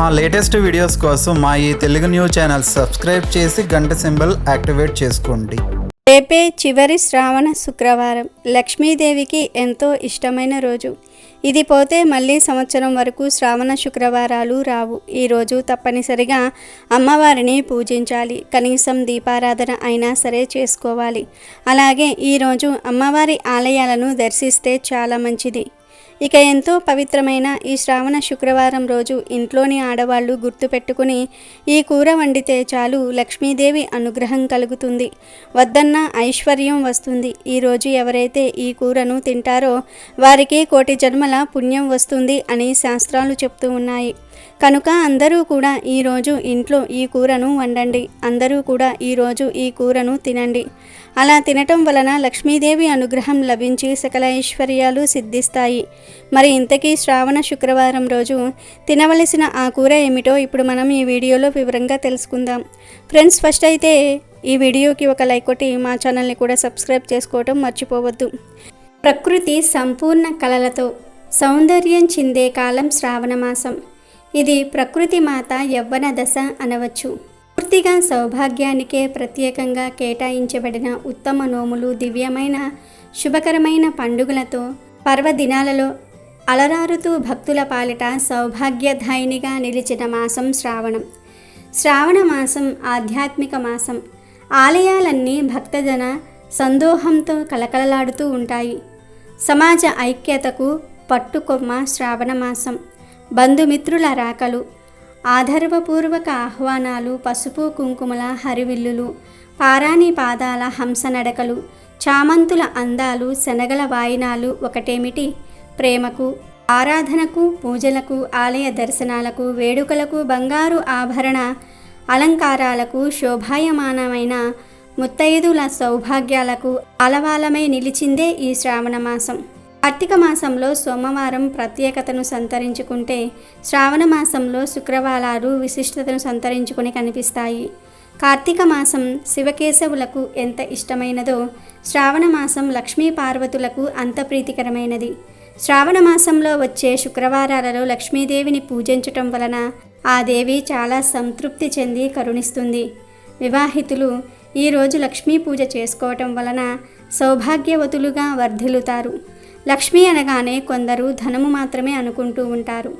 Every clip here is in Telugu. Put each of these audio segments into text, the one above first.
మా లేటెస్ట్ వీడియోస్ కోసం మా ఈ తెలుగు న్యూస్ ఛానల్ సబ్స్క్రైబ్ చేసి గంట సింబల్ యాక్టివేట్ చేసుకోండి. రేపే చివరి శ్రావణ శుక్రవారం. లక్ష్మీదేవికి ఎంతో ఇష్టమైన రోజు. ఇది పోతే మళ్ళీ సంవత్సరం వరకు శ్రావణ శుక్రవారాలు రావు. ఈరోజు తప్పనిసరిగా అమ్మవారిని పూజించాలి. కనీసం దీపారాధన అయినా సరే చేసుకోవాలి. అలాగే ఈరోజు అమ్మవారి ఆలయాలను దర్శిస్తే చాలా మంచిది. ఇక ఎంతో పవిత్రమైన ఈ శ్రావణ శుక్రవారం రోజు ఇంట్లోని ఆడవాళ్ళు గుర్తుపెట్టుకుని ఈ కూర వండితే చాలు లక్ష్మీదేవి అనుగ్రహం కలుగుతుంది. వద్దన్న ఐశ్వర్యం వస్తుంది. ఈరోజు ఎవరైతే ఈ కూరను తింటారో వారికి కోటి జన్మల పుణ్యం వస్తుంది అని శాస్త్రాలు చెప్తూ ఉన్నాయి. కనుక అందరూ కూడా ఈరోజు ఇంట్లో ఈ కూరను వండండి. అందరూ కూడా ఈరోజు ఈ కూరను తినండి. అలా తినటం వలన లక్ష్మీదేవి అనుగ్రహం లభించి సకల ఐశ్వర్యాలు సిద్ధిస్తాయి. మరి ఇంతకీ శ్రావణ శుక్రవారం రోజు తినవలసిన ఆ కూర ఏమిటో ఇప్పుడు మనం ఈ వీడియోలో వివరంగా తెలుసుకుందాం. ఫ్రెండ్స్ ఫస్ట్ అయితే ఈ వీడియోకి ఒక లైక్ కొట్టి మా ఛానల్ని కూడా సబ్స్క్రైబ్ చేసుకోవటం మర్చిపోవద్దు. ప్రకృతి సంపూర్ణ కళలతో సౌందర్యం చిందే కాలం శ్రావణ మాసం. ఇది ప్రకృతి మాత యవ్వన దశ అనవచ్చు. పూర్తిగా సౌభాగ్యానికే ప్రత్యేకంగా కేటాయించబడిన ఉత్తమ నోములు దివ్యమైన శుభకరమైన పండుగలతో పర్వదినాలలో అలరారుతూ భక్తుల పాలిట సౌభాగ్యధాయినిగా నిలిచిన మాసం శ్రావణం. శ్రావణ మాసం ఆధ్యాత్మిక మాసం. ఆలయాలన్నీ భక్తజన సందోహంతో కలకలలాడుతూ ఉంటాయి. సమాజ ఐక్యతకు పట్టుకొమ్మ శ్రావణ మాసం. బంధుమిత్రుల రాకలు ఆధర్వపూర్వక ఆహ్వానాలు పసుపు కుంకుమల హరివిల్లులు పారాణి పాదాల హంస నడకలు చామంతుల అందాలు శనగల వాయినాలు ఒకటేమిటి? ప్రేమకు ఆరాధనకు పూజలకు ఆలయ దర్శనాలకు వేడుకలకు బంగారు ఆభరణ అలంకారాలకు శోభాయమానమైన ముత్తైదుల సౌభాగ్యాలకు అలవాలమై నిలిచిందే ఈ శ్రావణ మాసం. కార్తీక మాసంలో సోమవారం ప్రత్యేకతను సంతరించుకుంటే శ్రావణ మాసంలో శుక్రవారాలు విశిష్టతను సంతరించుకుని కనిపిస్తాయి. కార్తీక మాసం శివకేశవులకు ఎంత ఇష్టమైనదో శ్రావణ మాసం లక్ష్మీ పార్వతులకు అంత ప్రీతికరమైనది. శ్రావణ మాసంలో వచ్చే శుక్రవారాలలో లక్ష్మీదేవిని పూజించటం వలన ఆ దేవి చాలా సంతృప్తి చెంది కరుణిస్తుంది. వివాహితులు ఈరోజు లక్ష్మీ పూజ చేసుకోవటం వలన సౌభాగ్యవతులుగా వర్ధిల్లుతారు. లక్ష్మి అనగానే కొందరు ధనము మాత్రమే అనుకుంటూ ఉంటారు.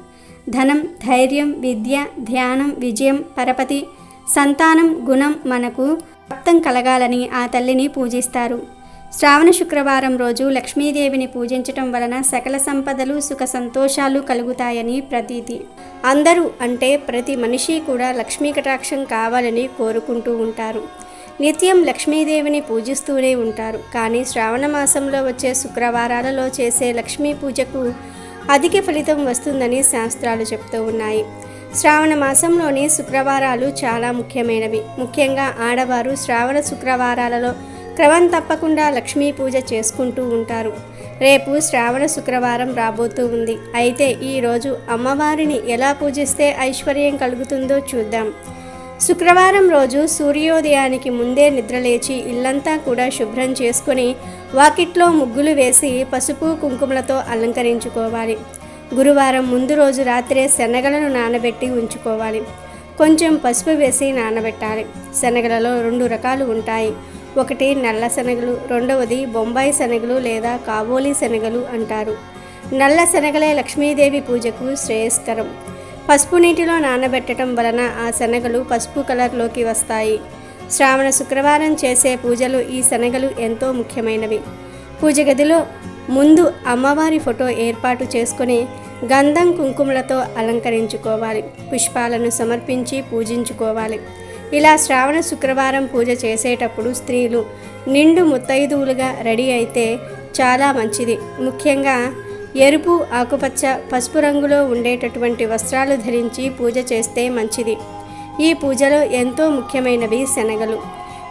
ధనం ధైర్యం విద్య ధ్యానం విజయం పరపతి సంతానం గుణం మనకు ప్రాప్తం కలగాలని ఆ తల్లిని పూజిస్తారు. శ్రావణ శుక్రవారం రోజు లక్ష్మీదేవిని పూజించటం వలన సకల సంపదలు సుఖ సంతోషాలు కలుగుతాయని ప్రతీతి. అందరూ అంటే ప్రతి మనిషి కూడా లక్ష్మీ కటాక్షం కావాలని కోరుకుంటూ ఉంటారు. నిత్యం లక్ష్మీదేవిని పూజిస్తూనే ఉంటారు. కానీ శ్రావణ మాసంలో వచ్చే శుక్రవారాలలో చేసే లక్ష్మీ పూజకు అధిక ఫలితం వస్తుందని శాస్త్రాలు చెప్తూ ఉన్నాయి. శ్రావణ మాసంలోని శుక్రవారాలు చాలా ముఖ్యమైనవి. ముఖ్యంగా ఆడవారు శ్రావణ శుక్రవారాలలో క్రమం తప్పకుండా లక్ష్మీ పూజ చేసుకుంటూ ఉంటారు. రేపు శ్రావణ శుక్రవారం రాబోతూ ఉంది. అయితే ఈరోజు అమ్మవారిని ఎలా పూజిస్తే ఐశ్వర్యం కలుగుతుందో చూద్దాం. శుక్రవారం రోజు సూర్యోదయానికి ముందే నిద్రలేచి ఇల్లంతా కూడా శుభ్రం చేసుకొని వాకిట్లో ముగ్గులు వేసి పసుపు కుంకుమలతో అలంకరించుకోవాలి. గురువారం ముందు రోజు రాత్రే శనగలను నానబెట్టి ఉంచుకోవాలి. కొంచెం పసుపు వేసి నానబెట్టాలి. శనగలలో రెండు రకాలు ఉంటాయి. ఒకటి నల్ల శనగలు రెండవది బొంబాయి శనగలు లేదా కాబోలి శనగలు అంటారు. నల్ల శనగలే లక్ష్మీదేవి పూజకు శ్రేయస్కరం. పసుపు నీటిలో నానబెట్టడం వలన ఆ శనగలు పసుపు కలర్లోకి వస్తాయి. శ్రావణ శుక్రవారం చేసే పూజలు ఈ శనగలు ఎంతో ముఖ్యమైనవి. పూజ గదిలో ముందు అమ్మవారి ఫోటో ఏర్పాటు చేసుకుని గంధం కుంకుమలతో అలంకరించుకోవాలి. పుష్పాలను సమర్పించి పూజించుకోవాలి. ఇలా శ్రావణ శుక్రవారం పూజ చేసేటప్పుడు స్త్రీలు నిండు ముత్తైదువులుగా రెడీ అయితే చాలా మంచిది. ముఖ్యంగా ఎరుపు ఆకుపచ్చ పసుపు రంగులో ఉండేటటువంటి వస్త్రాలు ధరించి పూజ చేస్తే మంచిది. ఈ పూజలో ఎంతో ముఖ్యమైనవి శనగలు.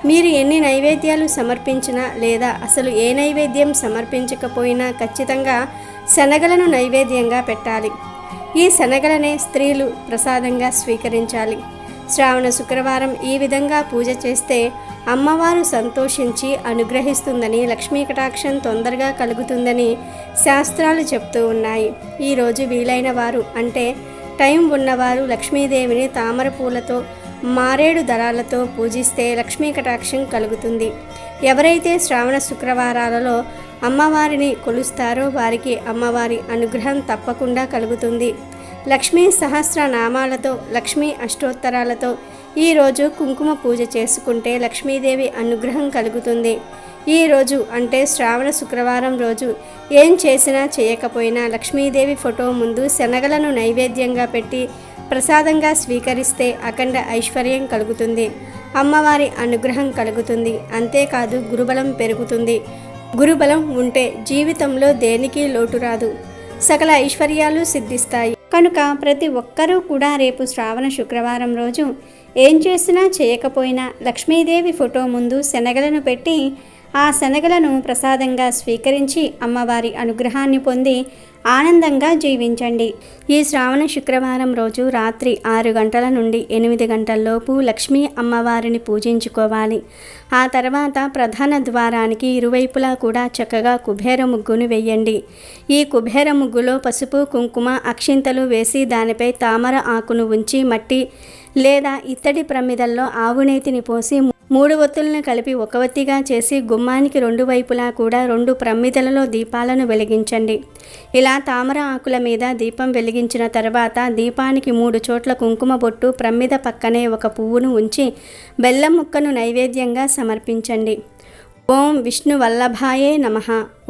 మీరు ఎన్ని నైవేద్యాలు సమర్పించినా లేదా అసలు ఏ నైవేద్యం సమర్పించకపోయినా ఖచ్చితంగా శనగలను నైవేద్యంగా పెట్టాలి. ఈ శనగలనే స్త్రీలు ప్రసాదంగా స్వీకరించాలి. శ్రావణ శుక్రవారం ఈ విధంగా పూజ చేస్తే అమ్మవారు సంతోషించి అనుగ్రహిస్తుందని లక్ష్మీ కటాక్షం తొందరగా కలుగుతుందని శాస్త్రాలు చెప్తూ ఉన్నాయి. ఈరోజు వీలైన వారు అంటే టైం ఉన్నవారు లక్ష్మీదేవిని తామర పూలతో మారేడు దళాలతో పూజిస్తే లక్ష్మీ కటాక్షం కలుగుతుంది. ఎవరైతే శ్రావణ శుక్రవారాలలో అమ్మవారిని కొలుస్తారో వారికి అమ్మవారి అనుగ్రహం తప్పకుండా కలుగుతుంది. లక్ష్మీ సహస్ర నామాలతో లక్ష్మీ అష్టోత్తరాలతో ఈరోజు కుంకుమ పూజ చేసుకుంటే లక్ష్మీదేవి అనుగ్రహం కలుగుతుంది. ఈ రోజు అంటే శ్రావణ శుక్రవారం రోజు ఏం చేసినా చేయకపోయినా లక్ష్మీదేవి ఫోటో ముందు శనగలను నైవేద్యంగా పెట్టి ప్రసాదంగా స్వీకరిస్తే అఖండ ఐశ్వర్యం కలుగుతుంది. అమ్మవారి అనుగ్రహం కలుగుతుంది. అంతేకాదు గురుబలం పెరుగుతుంది. గురుబలం ఉంటే జీవితంలో దేనికి లోటు రాదు. సకల ఐశ్వర్యాలు సిద్ధిస్తాయి. కనుక ప్రతి ఒక్కరూ కూడా రేపు శ్రావణ శుక్రవారం రోజు ఏం చేసినా చేయకపోయినా లక్ష్మీదేవి ఫోటో ముందు శనగలను పెట్టి ఆ శనగలను ప్రసాదంగా స్వీకరించి అమ్మవారి అనుగ్రహాన్ని పొంది ఆనందంగా జీవించండి. ఈ శ్రావణ శుక్రవారం రోజు రాత్రి ఆరు గంటల నుండి ఎనిమిది గంటల్లోపు లక్ష్మీ అమ్మవారిని పూజించుకోవాలి. ఆ తర్వాత ప్రధాన ద్వారానికి ఇరువైపులా కూడా చక్కగా కుబేర ముగ్గును వేయండి. ఈ కుబేర ముగ్గులో పసుపు కుంకుమ అక్షింతలు వేసి దానిపై తామర ఆకును ఉంచి మట్టి లేదా ఇత్తడి ప్రమిదల్లో ఆవునేతిని పోసి మూడు ఒత్తులను కలిపి ఒక ఒత్తిగా చేసి గుమ్మానికి రెండు వైపులా కూడా రెండు ప్రమిదలలో దీపాలను వెలిగించండి. ఇలా తామర ఆకుల మీద దీపం వెలిగించిన తర్వాత దీపానికి మూడు చోట్ల కుంకుమ బొట్టు ప్రమిద పక్కనే ఒక పువ్వును ఉంచి బెల్లం ముక్కను నైవేద్యంగా సమర్పించండి. ఓం విష్ణు వల్లభాయే నమ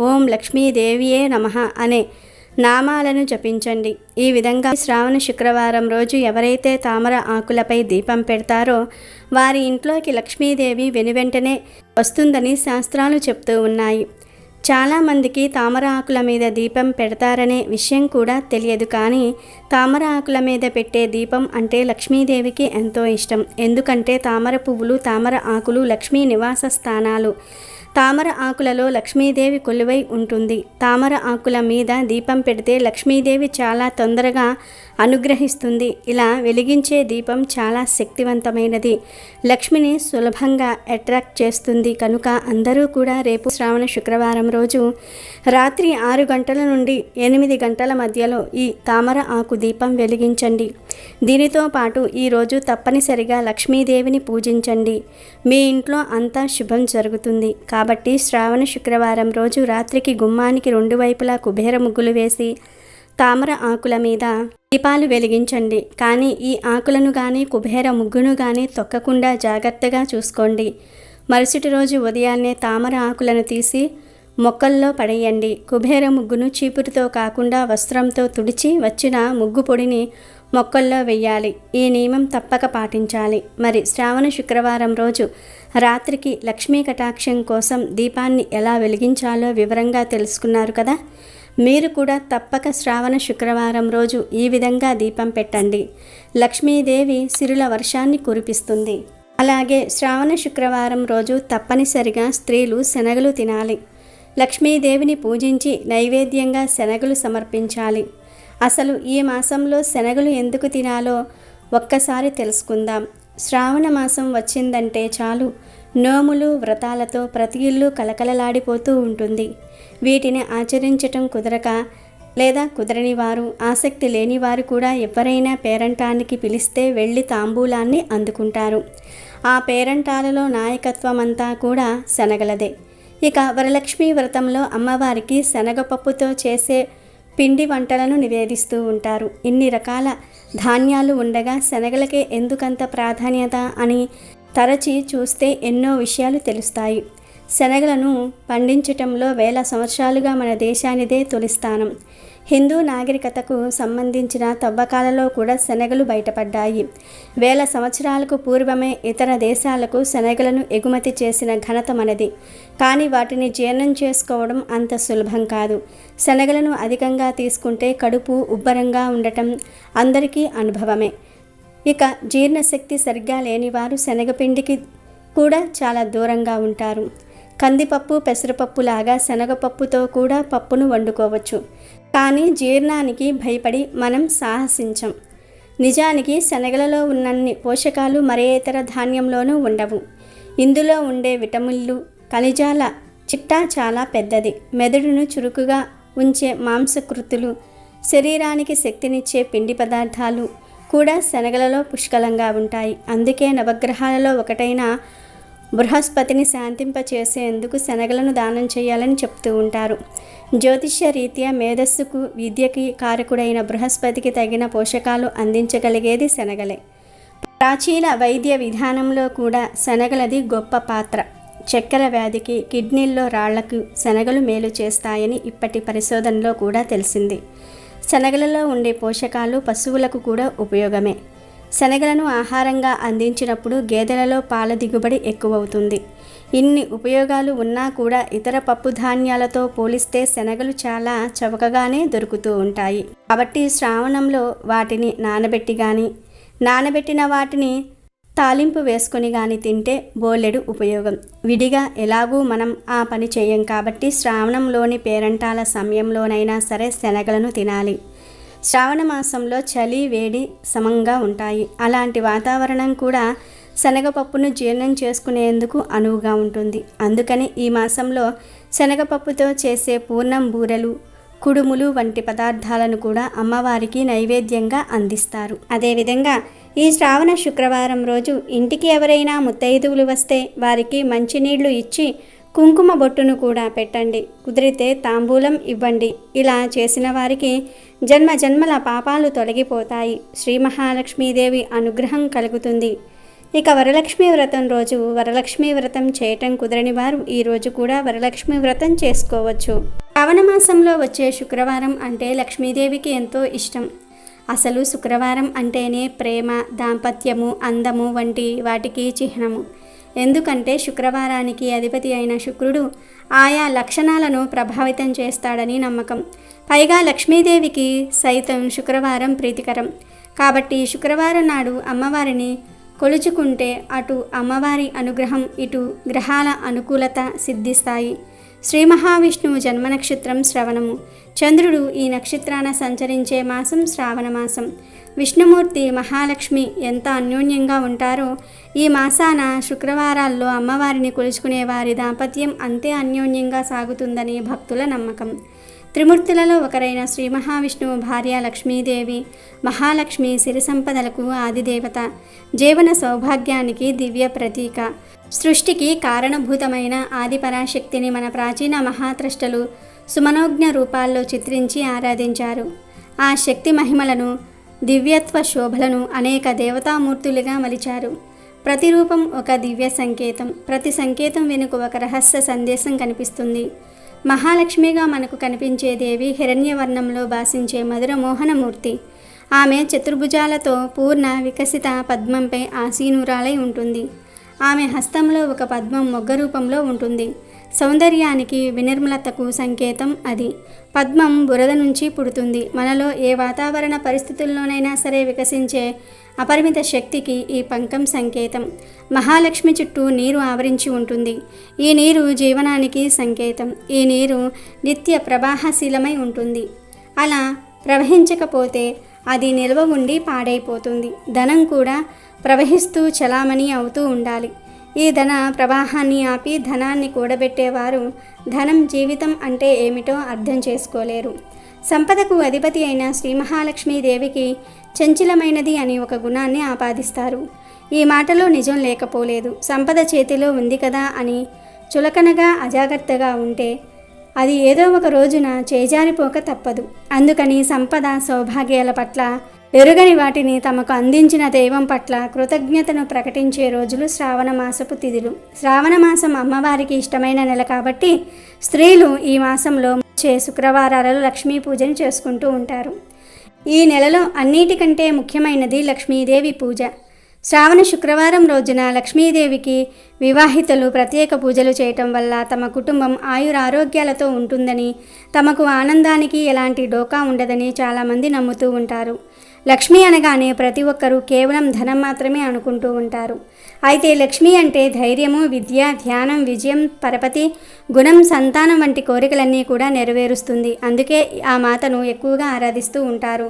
ఓం లక్ష్మీదేవియే నమ అనే నామాలను జపించండి. ఈ విధంగా శ్రావణ శుక్రవారం రోజు ఎవరైతే తామర ఆకులపై దీపం పెడతారో వారి ఇంట్లోకి లక్ష్మీదేవి వెనువెంటనే వస్తుందని శాస్త్రాలు చెప్తూ ఉన్నాయి. చాలామందికి తామర ఆకుల మీద దీపం పెడతారనే విషయం కూడా తెలియదు కానీ తామర ఆకుల మీద పెట్టే దీపం అంటే లక్ష్మీదేవికి ఎంతో ఇష్టం. ఎందుకంటే తామర పువ్వులు తామర ఆకులు లక్ష్మీ నివాస స్థానాలు. తామర ఆకులలో లక్ష్మీదేవి కొలువై ఉంటుంది. తామర ఆకుల మీద దీపం పెడితే లక్ష్మీదేవి చాలా తొందరగా అనుగ్రహిస్తుంది. ఇలా వెలిగించే దీపం చాలా శక్తివంతమైనది. లక్ష్మిని సులభంగా అట్రాక్ట్ చేస్తుంది. కనుక అందరూ కూడా రేపు శ్రావణ శుక్రవారం రోజు రాత్రి ఆరు గంటల నుండి ఎనిమిది గంటల మధ్యలో ఈ తామర ఆకు దీపం వెలిగించండి. దీనితో పాటు ఈరోజు తప్పనిసరిగా లక్ష్మీదేవిని పూజించండి. మీ ఇంట్లో అంతా శుభం జరుగుతుంది. కాబట్టి శ్రావణ శుక్రవారం రోజు రాత్రికి గుమ్మానికి రెండు వైపులా కుబేర ముగ్గులు వేసి తామర ఆకుల మీద దీపాలు వెలిగించండి. కానీ ఈ ఆకులను కానీ కుబేర ముగ్గును కానీ తొక్కకుండా జాగ్రత్తగా చూసుకోండి. మరుసటి రోజు ఉదయాన్నే తామర ఆకులను తీసి మొక్కల్లో పడేయండి. కుబేర ముగ్గును చీపురుతో కాకుండా వస్త్రంతో తుడిచి వచ్చిన ముగ్గు పొడిని మొక్కల్లో వెయ్యాలి. ఈ నియమం తప్పక పాటించాలి. మరి శ్రావణ శుక్రవారం రోజు రాత్రికి లక్ష్మీ కటాక్షం కోసం దీపాన్ని ఎలా వెలిగించాలో వివరంగా తెలుసుకున్నారు కదా? మీరు కూడా తప్పక శ్రావణ శుక్రవారం రోజు ఈ విధంగా దీపం పెట్టండి. లక్ష్మీదేవి సిరుల వర్షాన్ని కురిపిస్తుంది. అలాగే శ్రావణ శుక్రవారం రోజు తప్పనిసరిగా స్త్రీలు శనగలు తినాలి. లక్ష్మీదేవిని పూజించి నైవేద్యంగా శనగలు సమర్పించాలి. అసలు ఈ మాసంలో శనగలు ఎందుకు తినాలో ఒక్కసారి తెలుసుకుందాం. శ్రావణ మాసం వచ్చిందంటే చాలు. నోములు వ్రతాలతో ప్రతి ఇల్లు కలకలలాడిపోతూ ఉంటుంది. వీటిని ఆచరించటం కుదరక లేదా కుదరని వారు ఆసక్తి లేని వారు కూడా ఎవరైనా పేరంటానికి పిలిస్తే వెళ్ళి తాంబూలాన్ని అందుకుంటారు. ఆ పేరంటాలలో నాయకత్వం అంతా కూడా శనగలదే. ఇక వరలక్ష్మి వ్రతంలో అమ్మవారికి శనగపప్పుతో చేసే పిండి వంటలను నివేదిస్తూ ఉంటారు. ఇన్ని రకాల ధాన్యాలు ఉండగా శనగలకే ఎందుకంత ప్రాధాన్యత అని తరచి చూస్తే ఎన్నో విషయాలు తెలుస్తాయి. శనగలను పండించటంలో వేల సంవత్సరాలుగా మన దేశానిదే తొలి స్థానం హిందూ నాగరికతకు సంబంధించిన తవ్వకాలలో కూడా శనగలు బయటపడ్డాయి. వేల సంవత్సరాలకు పూర్వమే ఇతర దేశాలకు శనగలను ఎగుమతి చేసిన ఘనత మనది. కానీ వాటిని జీర్ణం చేసుకోవడం అంత సులభం కాదు. శనగలను అధికంగా తీసుకుంటే కడుపు ఉబ్బరంగా ఉండటం అందరికీ అనుభవమే. ఇక జీర్ణశక్తి సరిగ్గా లేనివారు శనగపిండికి కూడా చాలా దూరంగా ఉంటారు. కందిపప్పు పెసరపప్పు లాగా శనగపప్పుతో కూడా పప్పును వండుకోవచ్చు. కానీ జీర్ణానికి భయపడి మనం సాహసించం. నిజానికి శనగలలో ఉన్నన్ని పోషకాలు మరే ఇతర ధాన్యంలోనూ ఉండవు. ఇందులో ఉండే విటమిన్లు ఖనిజాల చిట్టా చాలా పెద్దది. మెదడును చురుకుగా ఉంచే మాంసకృతులు శరీరానికి శక్తినిచ్చే పిండి పదార్థాలు కూడా శనగలలో పుష్కలంగా ఉంటాయి. అందుకే నవగ్రహాలలో ఒకటైన బృహస్పతిని శాంతింపచేసేందుకు శనగలను దానం చేయాలని చెప్తూ ఉంటారు. జ్యోతిష్య రీత్యా మేధస్సుకు విద్యకి కారకుడైన బృహస్పతికి తగిన పోషకాలు అందించగలిగేది శనగలే. ప్రాచీన వైద్య విధానంలో కూడా శనగలది గొప్ప పాత్ర. చక్కెర వ్యాధికి కిడ్నీల్లో రాళ్ళకు శనగలు మేలు చేస్తాయని ఇప్పటి పరిశోధనలో కూడా తెలిసింది. శనగలలో ఉండే పోషకాలు పశువులకు కూడా ఉపయోగమే. శనగలను ఆహారంగా అందించినప్పుడు గేదెలలో పాల దిగుబడి ఎక్కువవుతుంది. ఇన్ని ఉపయోగాలు ఉన్నా కూడా ఇతర పప్పు ధాన్యాలతో పోలిస్తే శనగలు చాలా చవకగానే దొరుకుతూ ఉంటాయి. కాబట్టి శ్రావణంలో వాటిని నానబెట్టి కానీ నానబెట్టిన వాటిని తాలింపు వేసుకొని కానీ తింటే బోలెడు ఉపయోగం. విడిగా ఎలాగూ మనం ఆ పని చేయం కాబట్టి శ్రావణంలోని పేరంటాల సమయంలోనైనా సరే శనగలను తినాలి. శ్రావణ మాసంలో చలి వేడి సమంగా ఉంటాయి. అలాంటి వాతావరణం కూడా శనగపప్పును జీర్ణం చేసుకునేందుకు అనువుగా ఉంటుంది. అందుకని ఈ మాసంలో శనగపప్పుతో చేసే పూర్ణం బూరెలు కుడుములు వంటి పదార్థాలను కూడా అమ్మవారికి నైవేద్యంగా అందిస్తారు. అదేవిధంగా ఈ శ్రావణ శుక్రవారం రోజు ఇంటికి ఎవరైనా ముత్తైదువులు వస్తే వారికి మంచినీళ్ళు ఇచ్చి కుంకుమ బొట్టును కూడా పెట్టండి. కుదిరితే తాంబూలం ఇవ్వండి. ఇలా చేసిన వారికి జన్మ జన్మల పాపాలు తొలగిపోతాయి. శ్రీ మహాలక్ష్మీదేవి అనుగ్రహం కలుగుతుంది. ఇక వరలక్ష్మి వ్రతం రోజు వరలక్ష్మి వ్రతం చేయటం కుదరని వారు ఈ రోజు కూడా వరలక్ష్మి వ్రతం చేసుకోవచ్చు. శ్రావణ మాసంలో వచ్చే శుక్రవారం అంటే లక్ష్మీదేవికి ఎంతో ఇష్టం. అసలు శుక్రవారం అంటేనే ప్రేమ దాంపత్యము అందము వంటి వాటికి చిహ్నము. ఎందుకంటే శుక్రవారానికి అధిపతి అయిన శుక్రుడు ఆయా లక్షణాలను ప్రభావితం చేస్తాడని నమ్మకం. పైగా లక్ష్మీదేవికి సైతం శుక్రవారం ప్రీతికరం. కాబట్టి శుక్రవారం నాడు అమ్మవారిని కొలుచుకుంటే అటు అమ్మవారి అనుగ్రహం ఇటు గ్రహాల అనుకూలత సిద్ధిస్తాయి. శ్రీ మహావిష్ణువు జన్మ నక్షత్రం శ్రవణము. చంద్రుడు ఈ నక్షత్రాన సంచరించే మాసం శ్రావణ మాసం. విష్ణుమూర్తి మహాలక్ష్మి ఎంత అన్యోన్యంగా ఉంటారో ఈ మాసాన శుక్రవారాల్లో అమ్మవారిని కొలుచుకునే వారి దాంపత్యం అంతే అన్యోన్యంగా సాగుతుందని భక్తుల నమ్మకం. త్రిమూర్తులలో ఒకరైన శ్రీ మహావిష్ణువు భార్య లక్ష్మీదేవి మహాలక్ష్మి సిరి సంపదలకు ఆదిదేవత జీవన సౌభాగ్యానికి దివ్య ప్రతీక. సృష్టికి కారణభూతమైన ఆదిపరాశక్తిని మన ప్రాచీన మహాత్రష్టలు సుమనోజ్ఞ రూపాల్లో చిత్రించి ఆరాధించారు. ఆ శక్తి మహిమలను దివ్యత్వ శోభలను అనేక దేవతామూర్తులుగా మలిచారు. ప్రతి రూపం ఒక దివ్య సంకేతం. ప్రతి సంకేతం వెనుక ఒక రహస్య సందేశం కనిపిస్తుంది. మహాలక్ష్మిగా మనకు కనిపించే దేవి హిరణ్యవర్ణంలో భాషించే మధుర మోహనమూర్తి. ఆమె చతుర్భుజాలతో పూర్ణ వికసిత పద్మంపై ఆసీనురాలై ఉంటుంది. ఆమె హస్తంలో ఒక పద్మం మొగ్గ రూపంలో ఉంటుంది. సౌందర్యానికి వినిర్మలతకు సంకేతం అది. పద్మం బురద నుంచి పుడుతుంది. మనలో ఏ వాతావరణ పరిస్థితుల్లోనైనా సరే వికసించే అపరిమిత శక్తికి ఈ పంకం సంకేతం. మహాలక్ష్మి చుట్టూ నీరు ఆవరించి ఉంటుంది. ఈ నీరు జీవనానికి సంకేతం. ఈ నీరు నిత్య ప్రవాహశీలమై ఉంటుంది. అలా ప్రవహించకపోతే అది నిల్వ ఉండి పాడైపోతుంది. ధనం కూడా ప్రవహిస్తూ చలామణి అవుతూ ఉండాలి. ఈ ధన ప్రవాహాన్ని ఆపి ధనాన్ని కూడబెట్టేవారు ధనం జీవితం అంటే ఏమిటో అర్థం చేసుకోలేరు. సంపదకు అధిపతి అయిన శ్రీ మహాలక్ష్మీదేవికి చంచలమైనది అని ఒక గుణాన్ని ఆపాదిస్తారు. ఈ మాటలో నిజం లేకపోలేదు. సంపద చేతిలో ఉంది కదా అని చులకనగా అజాగ్రత్తగా ఉంటే అది ఏదో ఒక రోజున చేజారిపోక తప్పదు. అందుకని సంపద సౌభాగ్యాల పట్ల ఎరుగని వాటిని తమకు అందించిన దైవం పట్ల కృతజ్ఞతను ప్రకటించే రోజులు శ్రావణ మాసపు తిథులు. శ్రావణ మాసం అమ్మవారికి ఇష్టమైన నెల కాబట్టి స్త్రీలు ఈ మాసంలో వచ్చే శుక్రవారాలలో లక్ష్మీ పూజను చేసుకుంటూ ఉంటారు. ఈ నెలలో అన్నిటికంటే ముఖ్యమైనది లక్ష్మీదేవి పూజ. శ్రావణ శుక్రవారం రోజున లక్ష్మీదేవికి వివాహితులు ప్రత్యేక పూజలు చేయటం వల్ల తమ కుటుంబం ఆయురారోగ్యాలతో ఉంటుందని తమకు ఆనందానికి ఎలాంటి డోకా ఉండదని చాలామంది నమ్ముతూ ఉంటారు. లక్ష్మి అనగానే ప్రతి ఒక్కరూ కేవలం ధనం మాత్రమే అనుకుంటూ ఉంటారు. అయితే లక్ష్మి అంటే ధైర్యము విద్య ధ్యానం విజయం పరపతి గుణం సంతానం వంటి కోరికలన్నీ కూడా నెరవేరుస్తుంది. అందుకే ఆ మాతను ఎక్కువగా ఆరాధిస్తూ ఉంటారు.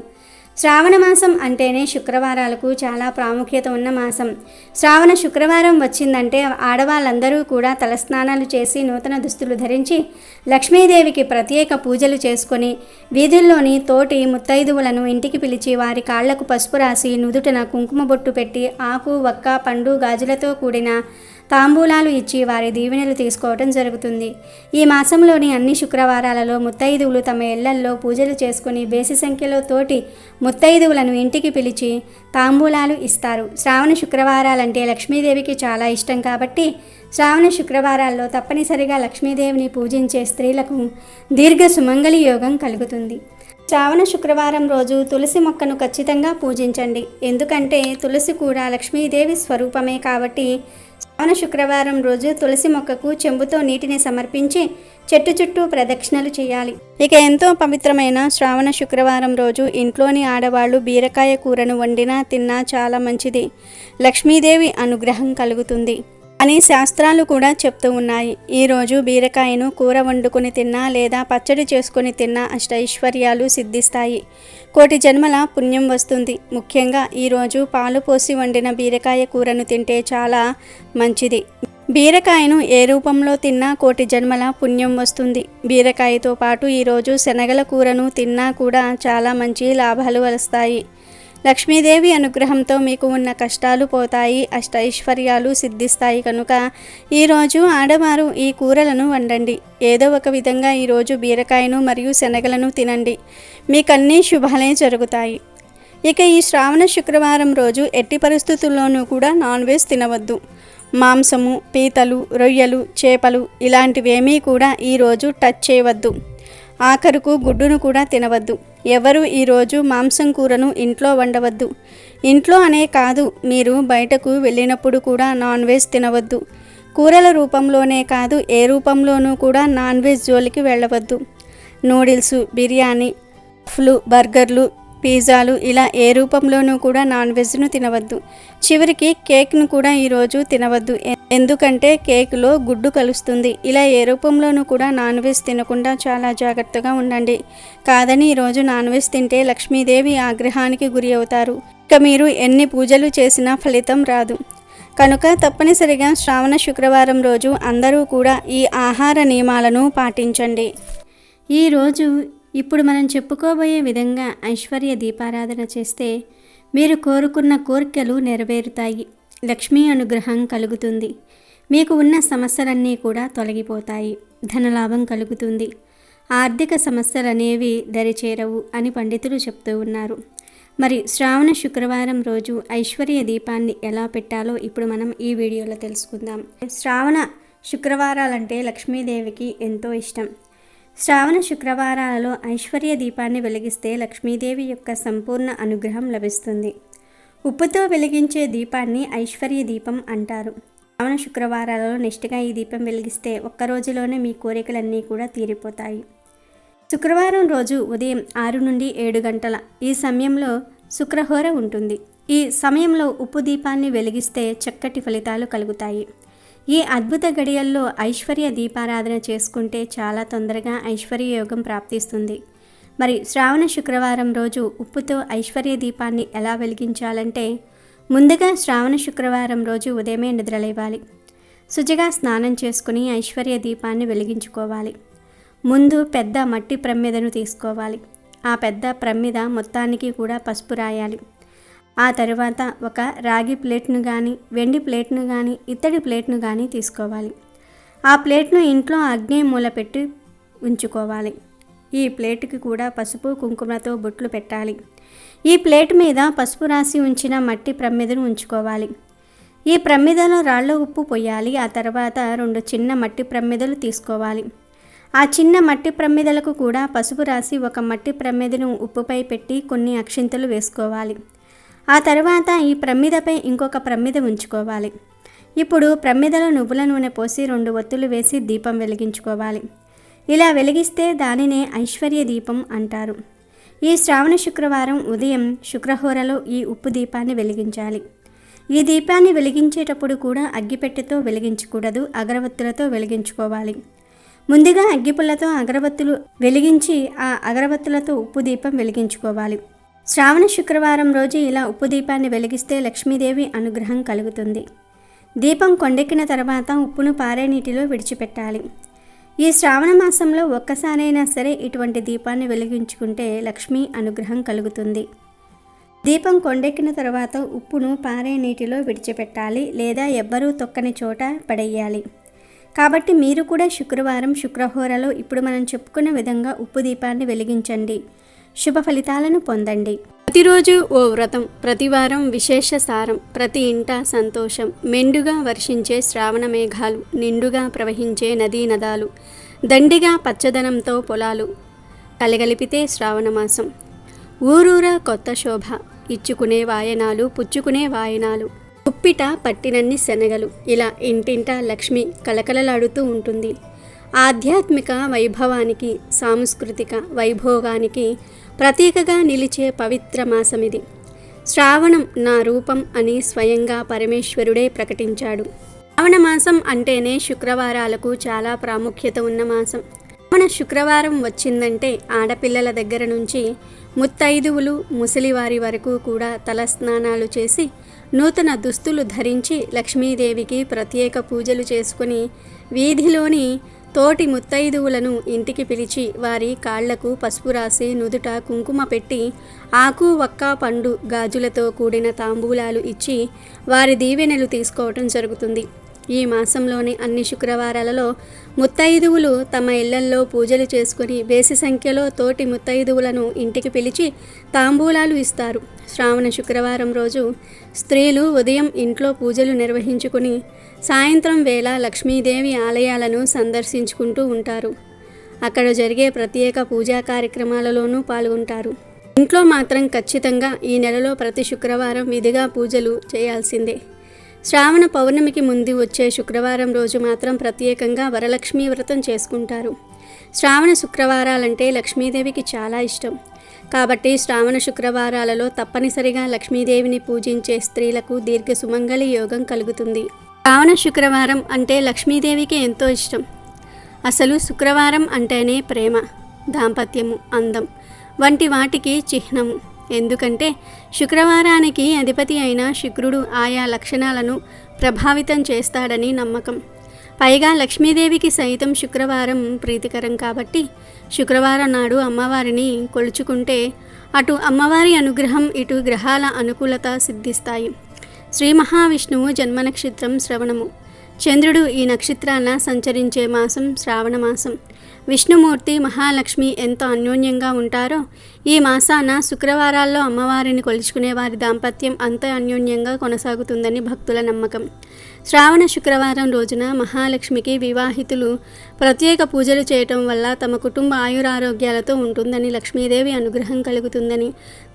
శ్రావణ మాసం అంటేనే శుక్రవారాలకు చాలా ప్రాముఖ్యత ఉన్న మాసం. శ్రావణ శుక్రవారం వచ్చిందంటే ఆడవాళ్ళందరూ కూడా తలస్నానాలు చేసి నూతన దుస్తులు ధరించి లక్ష్మీదేవికి ప్రత్యేక పూజలు చేసుకొని వీధుల్లోని తోటి ముత్తైదువులను ఇంటికి పిలిచి వారి కాళ్ళకు పసుపు రాసి నుదుటన కుంకుమ బొట్టు పెట్టి ఆకు వక్క పండు గాజులతో కూడిన తాంబూలాలు ఇచ్చి వారి దీవెనలు తీసుకోవటం జరుగుతుంది. ఈ మాసంలోని అన్ని శుక్రవారాలలో ముత్తైదువులు తమ ఇళ్ళల్లో పూజలు చేసుకుని బేసి సంఖ్యలో తోటి ముత్తైదువులను ఇంటికి పిలిచి తాంబూలాలు ఇస్తారు. శ్రావణ శుక్రవారాలంటే లక్ష్మీదేవికి చాలా ఇష్టం కాబట్టి శ్రావణ శుక్రవారాల్లో తప్పనిసరిగా లక్ష్మీదేవిని పూజించే స్త్రీలకు దీర్ఘ సుమంగళి యోగం కలుగుతుంది. శ్రావణ శుక్రవారం రోజు తులసి మొక్కను ఖచ్చితంగా పూజించండి. ఎందుకంటే తులసి కూడా లక్ష్మీదేవి స్వరూపమే కాబట్టి శ్రావణ శుక్రవారం రోజు తులసి మొక్కకు చెంబుతో నీటిని సమర్పించి చెట్టు చుట్టూ ప్రదక్షిణలు చేయాలి. ఇక ఎంతో పవిత్రమైన శ్రావణ శుక్రవారం రోజు ఇంట్లోని ఆడవాళ్ళు బీరకాయ కూరను వండినా తిన్నా చాలా మంచిది. లక్ష్మీదేవి అనుగ్రహం కలుగుతుంది. అని శాస్త్రాలు కూడా చెప్తూ ఉన్నాయి. ఈరోజు బీరకాయను కూర వండుకొని తిన్నా లేదా పచ్చడి చేసుకొని తిన్నా అష్టైశ్వర్యాలు సిద్ధిస్తాయి. కోటి జన్మల పుణ్యం వస్తుంది. ముఖ్యంగా ఈరోజు పాలు పోసి వండిన బీరకాయ కూరను తింటే చాలా మంచిది. బీరకాయను ఏ రూపంలో తిన్నా కోటి జన్మల పుణ్యం వస్తుంది. బీరకాయతో పాటు ఈరోజు శనగల కూరను తిన్నా కూడా చాలా మంచి లాభాలు వస్తాయి. లక్ష్మీదేవి అనుగ్రహంతో మీకు ఉన్న కష్టాలు పోతాయి అష్టైశ్వర్యాలు సిద్ధిస్తాయి కనుక ఈరోజు ఆడవారు ఈ కూరలను వండండి. ఏదో ఒక విధంగా ఈరోజు బీరకాయను మరియు శనగలను తినండి. మీకన్నీ శుభాలే జరుగుతాయి. ఇక ఈ శ్రావణ శుక్రవారం రోజు ఎట్టి పరిస్థితుల్లోనూ కూడా నాన్ వెజ్ తినవద్దు. మాంసము పీతలు రొయ్యలు చేపలు ఇలాంటివేమీ కూడా ఈరోజు టచ్ చేయవద్దు. ఆఖరుకు గుడ్డును కూడా తినవద్దు. ఎవరు ఈరోజు మాంసం కూరను ఇంట్లో వండవద్దు. ఇంట్లో అనే కాదు మీరు బయటకు వెళ్ళినప్పుడు కూడా నాన్ వెజ్ తినవద్దు. కూరల రూపంలోనే కాదు ఏ రూపంలోనూ కూడా నాన్ వెజ్ జోలికి వెళ్ళవద్దు. నూడిల్స్ బిర్యానీ ఫ్లు బర్గర్లు పిజ్జాలు ఇలా ఏ రూపంలోనూ కూడా నాన్ వెజ్ను తినవద్దు. చివరికి కేక్ను కూడా ఈరోజు తినవద్దు. ఎందుకంటే కేక్లో గుడ్డు కలుస్తుంది. ఇలా ఏ రూపంలోనూ కూడా నాన్ వెజ్ తినకుండా చాలా జాగ్రత్తగా ఉండండి. కాదని ఈరోజు నాన్ వెజ్ తింటే లక్ష్మీదేవి ఆగ్రహానికి గురి అవుతారు. ఇక మీరు ఎన్ని పూజలు చేసినా ఫలితం రాదు. కనుక తప్పనిసరిగా శ్రావణ శుక్రవారం రోజు అందరూ కూడా ఈ ఆహార నియమాలను పాటించండి. ఈరోజు ఇప్పుడు మనం చెప్పుకోబోయే విధంగా ఐశ్వర్య దీపారాధన చేస్తే మీరు కోరుకున్న కోరికలు నెరవేరుతాయి. లక్ష్మీ అనుగ్రహం కలుగుతుంది. మీకు ఉన్న సమస్యలన్నీ కూడా తొలగిపోతాయి. ధనలాభం కలుగుతుంది. ఆర్థిక సమస్యలు అనేవి దరిచేరవు అని పండితులు చెప్తూ ఉన్నారు. మరి శ్రావణ శుక్రవారం రోజు ఐశ్వర్య దీపాన్ని ఎలా పెట్టాలో ఇప్పుడు మనం ఈ వీడియోలో తెలుసుకుందాం. శ్రావణ శుక్రవారాలంటే లక్ష్మీదేవికి ఎంతో ఇష్టం. శ్రావణ శుక్రవారాలలో ఐశ్వర్య దీపాన్ని వెలిగిస్తే లక్ష్మీదేవి యొక్క సంపూర్ణ అనుగ్రహం లభిస్తుంది. ఉప్పుతో వెలిగించే దీపాన్ని ఐశ్వర్య దీపం అంటారు. శ్రావణ శుక్రవారాలలో నిష్ఠగా ఈ దీపం వెలిగిస్తే ఒక్క రోజులోనే మీ కోరికలన్నీ కూడా తీరిపోతాయి. శుక్రవారం రోజు ఉదయం ఆరు నుండి ఏడు గంటల ఈ సమయంలో శుక్రహోర ఉంటుంది. ఈ సమయంలో ఉప్పు దీపాన్ని వెలిగిస్తే చక్కటి ఫలితాలు కలుగుతాయి. ఈ అద్భుత గడియల్లో ఐశ్వర్య దీపారాధన చేసుకుంటే చాలా తొందరగా ఐశ్వర్య యోగం ప్రాప్తిస్తుంది. మరి శ్రావణ శుక్రవారం రోజు ఉప్పుతో ఐశ్వర్య దీపాన్ని ఎలా వెలిగించాలంటే ముందుగా శ్రావణ శుక్రవారం రోజు ఉదయమే నిద్రలేవాలి శుచిగా స్నానం చేసుకుని ఐశ్వర్య దీపాన్ని వెలిగించుకోవాలి. ముందు పెద్ద మట్టి ప్రమ్మిదను తీసుకోవాలి. ఆ పెద్ద ప్రమ్మిద మొత్తానికి కూడా పసుపు రాయాలి. ఆ తర్వాత ఒక రాగి ప్లేట్ను కానీ వెండి ప్లేట్ను కానీ ఇత్తడి ప్లేట్ను కానీ తీసుకోవాలి. ఆ ప్లేట్ను ఇంట్లో అగ్ని మూల పెట్టి ఉంచుకోవాలి. ఈ ప్లేట్కి కూడా పసుపు కుంకుమతో బొట్లు పెట్టాలి. ఈ ప్లేట్ మీద పసుపు రాసి ఉంచిన మట్టి ప్రమ్మిదను ఉంచుకోవాలి. ఈ ప్రమ్మిదలో రాళ్ళ ఉప్పు పోయాలి. ఆ తర్వాత రెండు చిన్న మట్టి ప్రమ్మిదలు తీసుకోవాలి. ఆ చిన్న మట్టి ప్రమ్మిదలకు కూడా పసుపు రాసి ఒక మట్టి ప్రమ్మిదను ఉప్పుపై పెట్టి కొన్ని అక్షింతలు వేసుకోవాలి. ఆ తర్వాత ఈ ప్రమ్మిదపై ఇంకొక ప్రమ్మిద ఉంచుకోవాలి. ఇప్పుడు ప్రమ్మిదలో నువ్వుల నూనె పోసి రెండు ఒత్తులు వేసి దీపం వెలిగించుకోవాలి. ఇలా వెలిగిస్తే దానినే ఐశ్వర్య దీపం అంటారు. ఈ శ్రావణ శుక్రవారం ఉదయం శుక్రహోరలో ఈ ఉప్పు దీపాన్ని వెలిగించాలి. ఈ దీపాన్ని వెలిగించేటప్పుడు కూడా అగ్గిపెట్టెతో వెలిగించకూడదు అగరవత్తులతో వెలిగించుకోవాలి. ముందుగా అగ్గిపుల్లతో అగరబత్తులు వెలిగించి ఆ అగరబత్తులతో ఉప్పు దీపం వెలిగించుకోవాలి. శ్రావణ శుక్రవారం రోజు ఇలా ఉప్పు దీపాన్ని వెలిగిస్తే లక్ష్మీదేవి అనుగ్రహం కలుగుతుంది. దీపం కొండెక్కిన తర్వాత ఉప్పును పారే నీటిలో విడిచిపెట్టాలి. ఈ శ్రావణ మాసంలో ఒక్కసారైనా సరే ఇటువంటి దీపాన్ని వెలిగించుకుంటే లక్ష్మీ అనుగ్రహం కలుగుతుంది. దీపం కొండెక్కిన తర్వాత ఉప్పును పారే నీటిలో విడిచిపెట్టాలి లేదా ఎవ్వరూ తొక్కని చోట పడేయాలి. కాబట్టి మీరు కూడా శుక్రవారం శుక్రహోరలో ఇప్పుడు మనం చెప్పుకున్న విధంగా ఉప్పు దీపాన్ని వెలిగించండి. శుభ ఫలితాలను పొందండి. ప్రతిరోజు ఓ వ్రతం ప్రతివారం విశేష సారం ప్రతి ఇంట సంతోషం మెండుగా వర్షించే శ్రావణ మేఘాలు నిండుగా ప్రవహించే నదీ నదాలు దండిగా పచ్చదనంతో పొలాలు కలగలిపితే శ్రావణమాసం ఊరూరా కొత్త శోభ ఇచ్చుకునే వాయనాలు పుచ్చుకునే వాయనాలు ఉప్పిట పట్టినన్ని శనగలు ఇలా ఇంటింట లక్ష్మి కలకలలాడుతూ ఉంటుంది. ఆధ్యాత్మిక వైభవానికి సాంస్కృతిక వైభోగానికి ప్రతీకగా నిలిచే పవిత్ర మాసమిది. శ్రావణం నా రూపం అని స్వయంగా పరమేశ్వరుడే ప్రకటించాడు. శ్రావణ మాసం అంటేనే శుక్రవారాలకు చాలా ప్రాముఖ్యత ఉన్న మాసం. మన శుక్రవారం వచ్చిందంటే ఆడపిల్లల దగ్గర నుంచి ముత్తైదువులు ముసలివారి వరకు కూడా తల స్నానాలు చేసి నూతన దుస్తులు ధరించి లక్ష్మీదేవికి ప్రత్యేక పూజలు చేసుకుని వీధిలోని తోటి ముత్తైదువులను ఇంటికి పిలిచి వారి కాళ్ళకు పసుపు రాసి నుదుట కుంకుమ పెట్టి ఆకు వక్క పండు గాజులతో కూడిన తాంబూలాలు ఇచ్చి వారి దీవెనలు తీసుకోవటం జరుగుతుంది. ఈ మాసంలోని అన్ని శుక్రవారాలలో ముత్తైదువులు తమ ఇళ్ళల్లో పూజలు చేసుకుని బేసి సంఖ్యలో తోటి ముత్తైదువులను ఇంటికి పిలిచి తాంబూలాలు ఇస్తారు. శ్రావణ శుక్రవారం రోజు స్త్రీలు ఉదయం ఇంట్లో పూజలు నిర్వహించుకుని సాయంత్రం వేళ లక్ష్మీదేవి ఆలయాలను సందర్శించుకుంటూ ఉంటారు. అక్కడ జరిగే ప్రత్యేక పూజా కార్యక్రమాలలోనూ పాల్గొంటారు. ఇంట్లో మాత్రం ఖచ్చితంగా ఈ నెలలో ప్రతి శుక్రవారం విధిగా పూజలు చేయాల్సిందే. శ్రావణ పౌర్ణమికి ముందు వచ్చే శుక్రవారం రోజు మాత్రం ప్రత్యేకంగా వరలక్ష్మీ వ్రతం చేసుకుంటారు. శ్రావణ శుక్రవారాలంటే లక్ష్మీదేవికి చాలా ఇష్టం. కాబట్టి శ్రావణ శుక్రవారాలలో తప్పనిసరిగా లక్ష్మీదేవిని పూజించే స్త్రీలకు దీర్ఘ సుమంగళి యోగం కలుగుతుంది. శ్రావణ శుక్రవారం అంటే లక్ష్మీదేవికి ఎంతో ఇష్టం. అసలు శుక్రవారం అంటేనే ప్రేమ దాంపత్యము అందం వంటి వాటికి చిహ్నము. ఎందుకంటే శుక్రవారానికి అధిపతి అయిన శుక్రుడు ఆయా లక్షణాలను ప్రభావితం చేస్తాడని నమ్మకం. పైగా లక్ష్మీదేవికి సైతం శుక్రవారం ప్రీతికరం కాబట్టి శుక్రవారం నాడు అమ్మవారిని కొలుచుకుంటే అటు అమ్మవారి అనుగ్రహం ఇటు గ్రహాల అనుకూలత సిద్ధిస్తాయి. శ్రీ మహావిష్ణువు జన్మ నక్షత్రం శ్రవణము. చంద్రుడు ఈ నక్షత్రాన సంచరించే మాసం శ్రావణ మాసం. విష్ణుమూర్తి మహాలక్ష్మి ఎంతో అన్యోన్యంగా ఉంటారో ఈ మాసాన శుక్రవారాల్లో అమ్మవారిని కొలుచుకునే వారి దాంపత్యం అంత అన్యోన్యంగా కొనసాగుతుందని భక్తుల నమ్మకం. శ్రావణ శుక్రవారం రోజున మహాలక్ష్మికి వివాహితులు ప్రత్యేక పూజలు చేయటం వల్ల తమ కుటుంబ ఆయురారోగ్యాలతో ఉంటుందని లక్ష్మీదేవి అనుగ్రహం కలుగుతుందని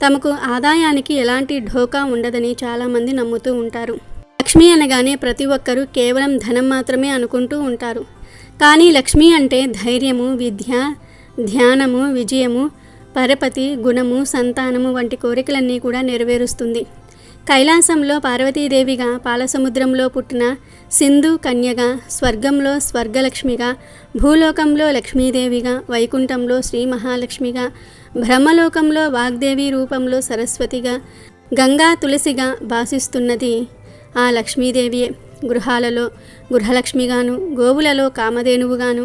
తమకు ఆదాయానికి ఎలాంటి ఢోకా ఉండదని చాలామంది నమ్ముతూ ఉంటారు. లక్ష్మి అనగానే ప్రతి ఒక్కరూ కేవలం ధనం మాత్రమే అనుకుంటూ ఉంటారు. కానీ లక్ష్మి అంటే ధైర్యము విద్య ధ్యానము విజయము పరపతి గుణము సంతానము వంటి కోరికలన్నీ కూడా నెరవేరుస్తుంది. కైలాసంలో పార్వతీదేవిగా పాలసముద్రంలో పుట్టిన సింధు కన్యగా స్వర్గంలో స్వర్గలక్ష్మిగా భూలోకంలో లక్ష్మీదేవిగా వైకుంఠంలో శ్రీ మహాలక్ష్మిగా బ్రహ్మలోకంలో వాగ్దేవి రూపంలో సరస్వతిగా గంగా తులసిగా భాసిస్తున్నది ఆ లక్ష్మీదేవియే. గృహాలలో గృహలక్ష్మిగాను గోవులలో కామధేనువుగాను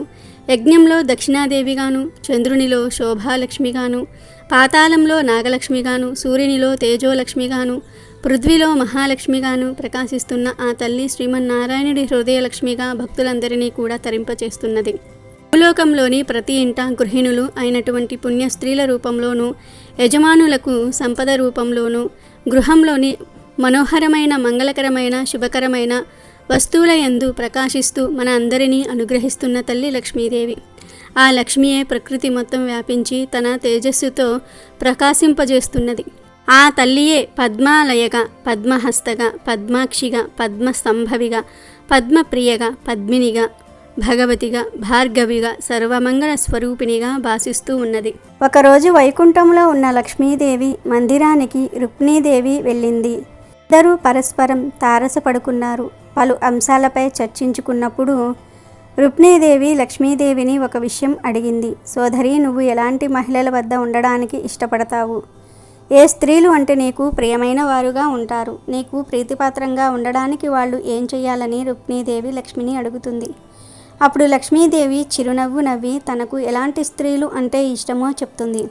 యజ్ఞంలో దక్షిణాదేవిగాను చంద్రునిలో శోభాలక్ష్మిగాను పాతాళంలో నాగలక్ష్మిగాను సూర్యునిలో తేజోలక్ష్మిగాను పృథ్వీలో మహాలక్ష్మిగాను ప్రకాశిస్తున్న ఆ తల్లి శ్రీమన్నారాయణుడి హృదయలక్ష్మిగా భక్తులందరినీ కూడా తరింపచేస్తున్నది. భూలోకంలోని ప్రతి ఇంట గృహిణులు అయినటువంటి పుణ్య స్త్రీల రూపంలోనూ యజమానులకు సంపద రూపంలోనూ గృహంలోని మనోహరమైన మంగళకరమైన శుభకరమైన వస్తువుల యందు ప్రకాశిస్తూ మన అందరినీ అనుగ్రహిస్తున్న తల్లి లక్ష్మీదేవి. ఆ లక్ష్మియే ప్రకృతి మొత్తం వ్యాపించి తన తేజస్సుతో ప్రకాశింపజేస్తున్నది. ఆ తల్లియే పద్మాలయగా పద్మహస్తగా పద్మాక్షిగా పద్మస్తంభవిగా పద్మప్రియగా పద్మినిగా భగవతిగా భార్గవిగా సర్వమంగళ స్వరూపిణిగా భాసిస్తూ ఉన్నది. ఒకరోజు వైకుంఠంలో ఉన్న లక్ష్మీదేవి మందిరానికి రుక్మిణీదేవి వెళ్ళింది. ఇద్దరూ పరస్పరం తారసపడుకున్నారు. పలు అంశాలపై చర్చించుకున్నప్పుడు రుక్మిణీదేవి లక్ష్మీదేవిని ఒక విషయం అడిగింది. సోదరి నువ్వు ఎలాంటి మహిళల వద్ద ఉండడానికి ఇష్టపడతావు? ఏ స్త్రీలు అంటే నీకు ప్రియమైన వారుగా ఉంటారు. నీకు ప్రీతిపాత్రంగా ఉండడానికి వాళ్ళు ఏం చేయాలని రుక్మిణీదేవి లక్ష్మిని అడుగుతుంది. అప్పుడు లక్ష్మీదేవి చిరునవ్వు నవ్వి తనకు ఎలాంటి స్త్రీలు అంటే ఇష్టమో చెప్తుంది.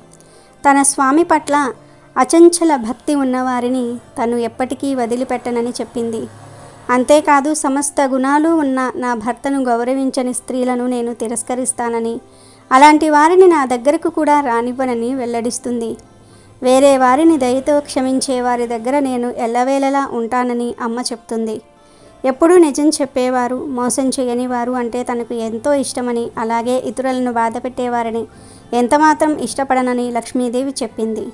తన స్వామి పట్ల అచంచల భక్తి ఉన్నవారిని తను ఎప్పటికీ వదిలిపెట్టనని చెప్పింది. అంతేకాదు సమస్త గుణాలు ఉన్న నా భర్తను గౌరవించని స్త్రీలను నేను తిరస్కరిస్తానని అలాంటి వారిని నా దగ్గరకు కూడా రానివ్వనని వెల్లడిస్తుంది. వేరే వారిని దయతో క్షమించే వారి దగ్గర నేను ఎల్లవేళలా ఉంటానని అమ్మ చెప్తుంది. ఎప్పుడూ నిజం చెప్పేవారు మోసం చేయని వారు అంటే తనకు ఎంతో ఇష్టమని అలాగే ఇతరులను బాధ పెట్టేవారని ఎంతమాత్రం ఇష్టపడనని లక్ష్మీదేవి చెప్పింది.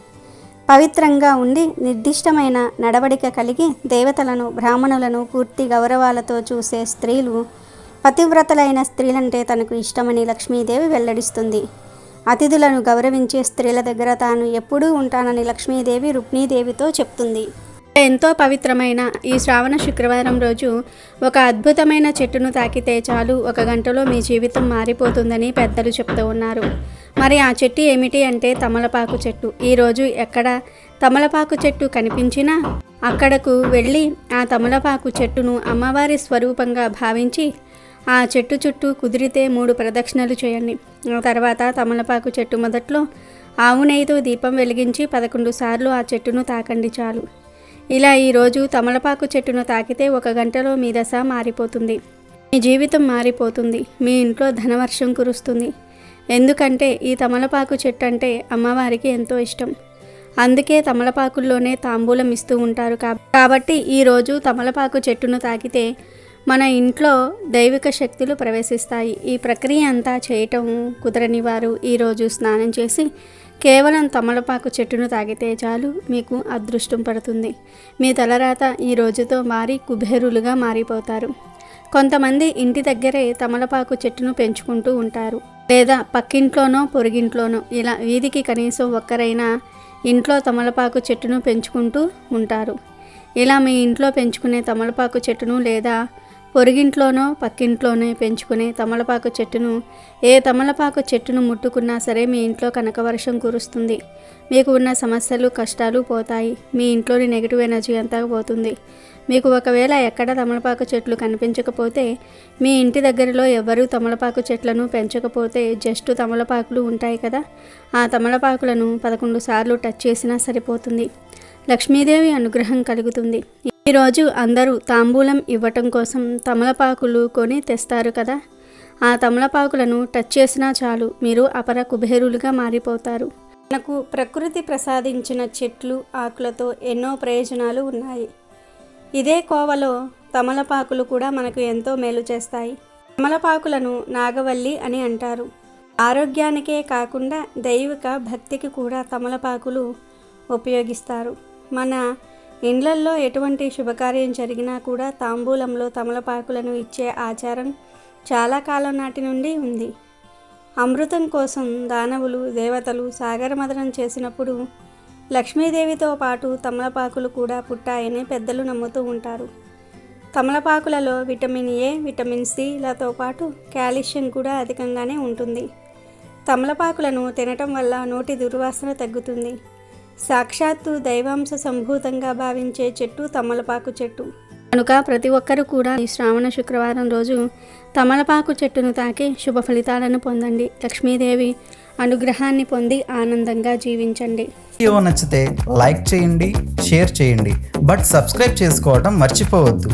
పవిత్రంగా ఉండి నిర్దిష్టమైన నడవడిక కలిగి దేవతలను బ్రాహ్మణులను పూర్తి గౌరవాలతో చూసే స్త్రీలు పతివ్రతలైన స్త్రీలంటే తనకు ఇష్టమని లక్ష్మీదేవి వెల్లడిస్తుంది. అతిథులను గౌరవించే స్త్రీల దగ్గర తాను ఎప్పుడూ ఉంటానని లక్ష్మీదేవి రుక్మీదేవితో చెప్తుంది. ఎంతో పవిత్రమైన ఈ శ్రావణ శుక్రవారం రోజు ఒక అద్భుతమైన చెట్టును తాకితే చాలు ఒక గంటలో మీ జీవితం మారిపోతుందని పెద్దలు చెప్తూ ఉన్నారు. మరి ఆ చెట్టు ఏమిటి అంటే తమలపాకు చెట్టు. ఈరోజు ఎక్కడ తమలపాకు చెట్టు కనిపించినా అక్కడకు వెళ్ళి ఆ తమలపాకు చెట్టును అమ్మవారి స్వరూపంగా భావించి ఆ చెట్టు చుట్టూ కుదిరితే మూడు ప్రదక్షిణలు చేయండి. ఆ తర్వాత తమలపాకు చెట్టు మొదట్లో ఆవు నెయ్యితో దీపం వెలిగించి పదకొండు సార్లు ఆ చెట్టును తాకండి చాలు. ఇలా ఈరోజు తమలపాకు చెట్టును తాకితే ఒక గంటలో మీ దశ మారిపోతుంది. మీ జీవితం మారిపోతుంది. మీ ఇంట్లో ధనవర్షం కురుస్తుంది. ఎందుకంటే ఈ తమలపాకు చెట్టు అంటే అమ్మవారికి ఎంతో ఇష్టం. అందుకే తమలపాకుల్లోనే తాంబూలం ఇస్తూ ఉంటారు కాబ- కాబట్టి ఈరోజు తమలపాకు చెట్టును తాకితే మన ఇంట్లో దైవిక శక్తులు ప్రవేశిస్తాయి. ఈ ప్రక్రియ అంతా చేయటం కుదరని వారు ఈరోజు స్నానం చేసి కేవలం తమలపాకు చెట్టును తాగితే చాలు మీకు అదృష్టం పడుతుంది. మీ తలరాత ఈ రోజుతో మారి కుబేరులుగా మారిపోతారు. కొంతమంది ఇంటి దగ్గరే తమలపాకు చెట్టును పెంచుకుంటూ ఉంటారు. లేదా పక్కింట్లోనో పొరుగింట్లోనో ఇలా వీధికి కనీసం ఒక్కరైనా ఇంట్లో తమలపాకు చెట్టును పెంచుకుంటూ ఉంటారు. ఇలా మీ ఇంట్లో పెంచుకునే తమలపాకు చెట్టును లేదా పొరుగింట్లోనో పక్కింట్లోనే పెంచుకునే తమలపాకు చెట్టును ఏ తమలపాకు చెట్టును ముట్టుకున్నా సరే మీ ఇంట్లో కనకవర్షం కురుస్తుంది. మీకు ఉన్న సమస్యలు కష్టాలు పోతాయి. మీ ఇంట్లోని నెగిటివ్ ఎనర్జీ అంతా పోతుంది. మీకు ఒకవేళ ఎక్కడ తమలపాకు చెట్లు కనిపించకపోతే మీ ఇంటి దగ్గరలో ఎవరు తమలపాకు చెట్లను పెంచకపోతే జస్ట్ తమలపాకులు ఉంటాయి కదా. ఆ తమలపాకులను పదకొండు సార్లు టచ్ చేసినా సరిపోతుంది. లక్ష్మీదేవి అనుగ్రహం కలుగుతుంది. ఈరోజు అందరూ తాంబూలం ఇవ్వటం కోసం తమలపాకులు కొని తెస్తారు కదా? ఆ తమలపాకులను టచ్ చేసినా చాలు మీరు అపర కుబేరులుగా మారిపోతారు. మనకు ప్రకృతి ప్రసాదించిన చెట్లు ఆకులతో ఎన్నో ప్రయోజనాలు ఉన్నాయి. ఇదే కోవలో తమలపాకులు కూడా మనకు ఎంతో మేలు చేస్తాయి. తమలపాకులను నాగవల్లి అని అంటారు. ఆరోగ్యానికే కాకుండా దైవిక భక్తికి కూడా తమలపాకులు ఉపయోగిస్తారు. మన ఇండ్లల్లో ఎటువంటి శుభకార్యం జరిగినా కూడా తాంబూలంలో తమలపాకులను ఇచ్చే ఆచారం చాలా కాలం నాటి నుండి ఉంది. అమృతం కోసం దానవులు దేవతలు సాగరమదనం చేసినప్పుడు లక్ష్మీదేవితో పాటు తమలపాకులు కూడా పుట్టాయని పెద్దలు నమ్ముతూ ఉంటారు. తమలపాకులలో విటమిన్ ఏ విటమిన్ సిలతో పాటు కాల్షియం కూడా అధికంగానే ఉంటుంది. తమలపాకులను తినటం వల్ల నోటి దుర్వాసన తగ్గుతుంది. సాక్షాత్తు దైవాంశ సంభూతంగా భావించే చెట్టు తమలపాకు చెట్టు. కనుక ప్రతి ఒక్కరూ కూడా ఈ శ్రావణ శుక్రవారం రోజు తమలపాకు చెట్టును తాకి శుభ ఫలితాలను పొందండి. లక్ష్మీదేవి అనుగ్రహాన్ని పొంది ఆనందంగా జీవించండి. వీడియో నచ్చితే లైక్ చేయండి షేర్ చేయండి. బట్ సబ్స్క్రైబ్ చేసుకోవడం మర్చిపోవద్దు.